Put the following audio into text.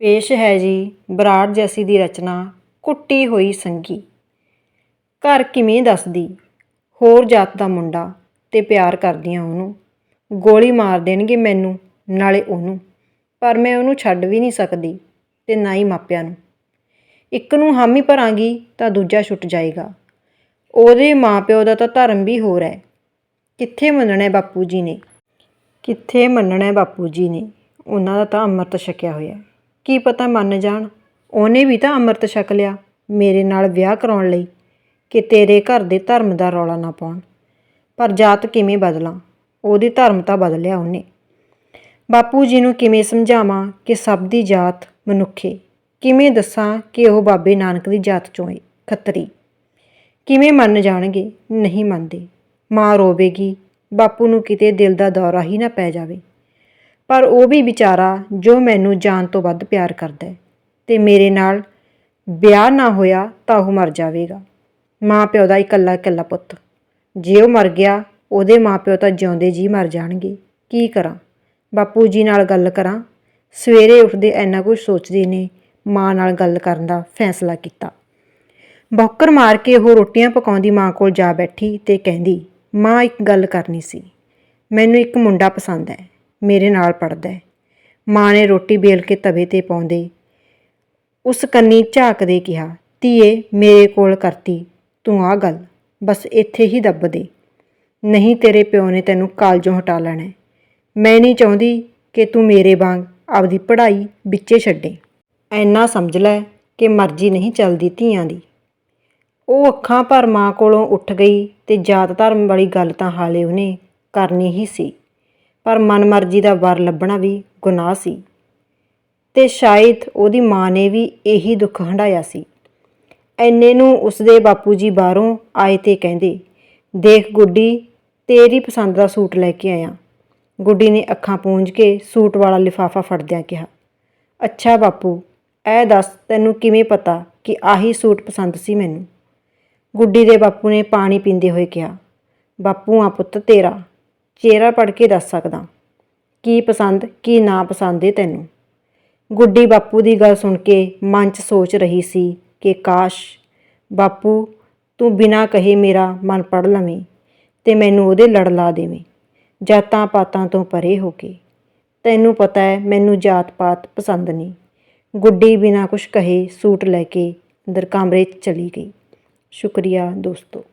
ਪੇਸ਼ ਹੈ ਜੀ ਬਰਾੜ ਜੈਸੀ ਦੀ ਰਚਨਾ ਕੁੱਟੀ ਹੋਈ ਸੰਗੀ। ਘਰ ਕਿਵੇਂ ਦੱਸਦੀ? ਹੋਰ ਜਾਤ ਦਾ ਮੁੰਡਾ ਤੇ ਪਿਆਰ ਕਰਦੀਆਂ ਉਹਨੂੰ। ਗੋਲੀ ਮਾਰ ਦੇਣਗੇ ਮੈਨੂੰ, ਨਾਲੇ ਉਹਨੂੰ। ਪਰ ਮੈਂ ਉਹਨੂੰ ਛੱਡ ਵੀ ਨਹੀਂ ਸਕਦੀ ਤੇ ਨਾ ਹੀ ਮਾਪਿਆਂ ਨੂੰ। ਇੱਕ ਨੂੰ ਹਾਮੀ ਭਰਾਂਗੀ ਤਾਂ ਦੂਜਾ ਛੁੱਟ ਜਾਏਗਾ। ਉਹਦੇ ਮਾਪਿਓ ਦਾ ਤਾਂ ਧਰਮ ਵੀ ਹੋਰ ਹੈ। ਕਿੱਥੇ ਮੰਨਣਾ ਬਾਪੂ ਜੀ ਨੇ? ਕਿੱਥੇ ਮੰਨਣਾ ਬਾਪੂ ਜੀ ਨੇ? ਉਹਨਾਂ ਦਾ ਤਾਂ ਅੰਮ੍ਰਿਤ ਛਕਿਆ ਹੋਇਆ ਕੀ ਪਤਾ ਮੰਨ ਜਾਣ। ਉਹਨੇ ਵੀ ਤਾਂ ਅੰਮ੍ਰਿਤ ਛਕ ਲਿਆ, ਮੇਰੇ ਨਾਲ ਵਿਆਹ ਕਰਾਉਣ ਲਈ, ਕਿ ਤੇਰੇ ਘਰ ਦੇ ਧਰਮ ਦਾ ਰੌਲਾ ਨਾ ਪਾਉਣ। ਪਰ ਜਾਤ ਕਿਵੇਂ ਬਦਲਾਂ? ਉਹਦੀ ਧਰਮ ਤਾਂ ਬਦਲਿਆ ਉਹਨੇ। ਬਾਪੂ ਜੀ ਨੂੰ ਕਿਵੇਂ ਸਮਝਾਵਾਂ ਕਿ ਸਭ ਦੀ ਜਾਤ ਮਨੁੱਖੇ? ਕਿਵੇਂ ਦੱਸਾਂ ਕਿ ਉਹ ਬਾਬੇ ਨਾਨਕ ਦੀ ਜਾਤ ਚੋਂ ਏ? ਖੱਤਰੀ। ਕਿਵੇਂ ਮੰਨ ਜਾਣਗੇ? ਨਹੀਂ ਮੰਨਦੇ। ਮਾਂ ਰੋਵੇਗੀ, ਬਾਪੂ ਨੂੰ ਕਿਤੇ ਦਿਲ ਦਾ ਦੌਰਾ ਹੀ ਨਾ ਪੈ ਜਾਵੇ। ਪਰ ਉਹ ਵੀ ਵਿਚਾਰਾ ਜੋ ਮੈਨੂੰ ਜਾਨ ਤੋਂ ਵੱਧ ਪਿਆਰ ਕਰਦਾ ਹੈ ਤੇ ਮੇਰੇ ਨਾਲ ਵਿਆਹ ਨਾ ਹੋਇਆ ਤਾਂ ਉਹ ਮਰ ਜਾਵੇਗਾ। ਮਾਂ ਪਿਓ ਦਾ ਇਕੱਲਾ ਇਕੱਲਾ ਪੁੱਤ। ਜੇ ਉਹ ਮਰ ਗਿਆ, ਉਹਦੇ ਮਾਂ ਪਿਓ ਤਾਂ ਜਿਉਂਦੇ ਜੀ ਮਰ ਜਾਣਗੇ। ਕੀ ਕਰਾਂ? ਬਾਪੂ ਜੀ ਨਾਲ ਗੱਲ ਕਰਾਂ? ਸਵੇਰੇ ਉੱਠਦੇ ਐਨਾ ਕੁਝ ਸੋਚਦੇ ਨੇ, ਮਾਂ ਨਾਲ ਗੱਲ ਕਰਨ ਦਾ ਫੈਸਲਾ ਕੀਤਾ। ਬੌਕਰ ਮਾਰ ਕੇ ਉਹ ਰੋਟੀਆਂ ਪਕਾਉਂਦੀ ਮਾਂ ਕੋਲ ਜਾ ਬੈਠੀ ਤੇ ਕਹਿੰਦੀ, ਮਾਂ, ਇੱਕ ਗੱਲ ਕਰਨੀ ਸੀ। ਮੈਨੂੰ ਇੱਕ ਮੁੰਡਾ ਪਸੰਦ ਹੈ। ਮੇਰੇ ਨਾਲ ਪੜਦਾ ਹੈ। ਮਾਂ ਨੇ ਰੋਟੀ ਬੇਲ ਕੇ ਤਵੇ ਤੇ ਪਾਉਂਦੇ ਉਸ ਕੰਨੀ ਝਾਕਦੇ ਕਿਹਾ, ਧੀਏ, ਮੇਰੇ ਕੋਲ ਕਰਤੀ, ਤੂੰ ਆ ਗੱਲ, ਬਸ ਇੱਥੇ ਹੀ ਦੱਬ ਦੇ। ਨਹੀਂ ਤੇਰੇ ਪਿਓ ਨੇ ਤੈਨੂੰ ਕਾਲਜੋਂ ਹਟਾ ਲੈਣਾ ਮੈਂ ਨਹੀਂ ਚਾਹੁੰਦੀ ਕਿ ਤੂੰ ਮੇਰੇ ਵਾਂਗ ਆਪਦੀ ਪੜ੍ਹਾਈ ਵਿੱਚੇ ਛੱਡੇ। ਐਨਾ ਸਮਝ ਲੈ ਕਿ ਮਰਜ਼ੀ ਨਹੀਂ ਚੱਲਦੀ ਧੀਆਂ ਦੀ। ਉਹ ਅੱਖਾਂ ਭਰ ਮਾਂ ਕੋਲੋਂ ਉੱਠ ਗਈ ਤੇ ਜਾਤ ਧਰਮ ਵਾਲੀ ਗੱਲ ਤਾਂ ਹਾਲੇ ਉਹਨੇ ਕਰਨੀ ਹੀ ਸੀ। ਪਰ ਮਨਮਰਜ਼ੀ ਦਾ ਵਰ ਲੱਭਣਾ ਵੀ ਗੁਨਾਹ ਸੀ। ਤੇ ਸ਼ਾਇਦ ਉਹਦੀ ਮਾਂ ਨੇ ਵੀ ਇਹੀ ਦੁੱਖ ਹੰਢਾਇਆ ਸੀ। ਐਨੇ ਨੂੰ ਉਸਦੇ ਬਾਪੂ ਜੀ ਬਾਹਰੋਂ ਆਏ ਤੇ ਕਹਿੰਦੇ, ਦੇਖ ਗੁੱਡੀ, ਤੇਰੀ ਪਸੰਦ ਦਾ ਸੂਟ ਲੈ ਕੇ ਆਇਆ। ਗੁੱਡੀ ਨੇ ਅੱਖਾਂ ਪੂੰਝ ਕੇ ਸੂਟ ਵਾਲਾ ਲਿਫਾਫਾ ਫੜਦਿਆਂ ਕਿਹਾ, ਅੱਛਾ ਬਾਪੂ ਐ ਦੱਸ ਤੈਨੂੰ ਕਿਵੇਂ ਪਤਾ ਕਿ ਆਹੀ ਸੂਟ ਪਸੰਦ ਸੀ ਮੈਨੂੰ? ਗੁੱਡੀ ਦੇ ਬਾਪੂ ਨੇ ਪਾਣੀ ਪੀਂਦੇ ਹੋਏ ਕਿਹਾ, ਬਾਪੂ ਆ ਪੁੱਤ ਤੇਰਾ। ਚਿਹਰਾ ਪੜ ਕੇ ਦੱਸ ਸਕਦਾ। ਕੀ ਪਸੰਦ, ਕੀ ਨਾ ਪਸੰਦ ਏ ਤੈਨੂੰ? ਗੁੱਡੀ ਬਾਪੂ ਦੀ ਗੱਲ ਸੁਣ ਕੇ ਮਨ 'ਚ ਸੋਚ ਰਹੀ ਸੀ ਕਿ ਕਾਸ਼, ਬਾਪੂ, ਤੂੰ ਬਿਨਾਂ ਕਹੇ ਮੇਰਾ ਮਨ ਪੜ ਲਵੇਂ ਤੇ ਮੈਨੂੰ ਉਹਦੇ ਲੜ ਲਾ ਦੇਵੇਂ, ਜਾਤਾਂ ਪਾਤਾਂ ਤੋਂ ਪਰੇ ਹੋ ਕੇ। ਤੈਨੂੰ ਪਤਾ ਹੈ ਮੈਨੂੰ ਜਾਤ ਪਾਤ ਪਸੰਦ ਨਹੀਂ। ਗੁੱਡੀ ਬਿਨਾਂ ਕੁਝ ਕਹੇ ਸੂਟ ਲੈ ਕੇ ਅੰਦਰ ਕਮਰੇ 'ਚ ਚਲੀ ਗਈ। ਸ਼ੁਕਰੀਆ ਦੋਸਤੋ।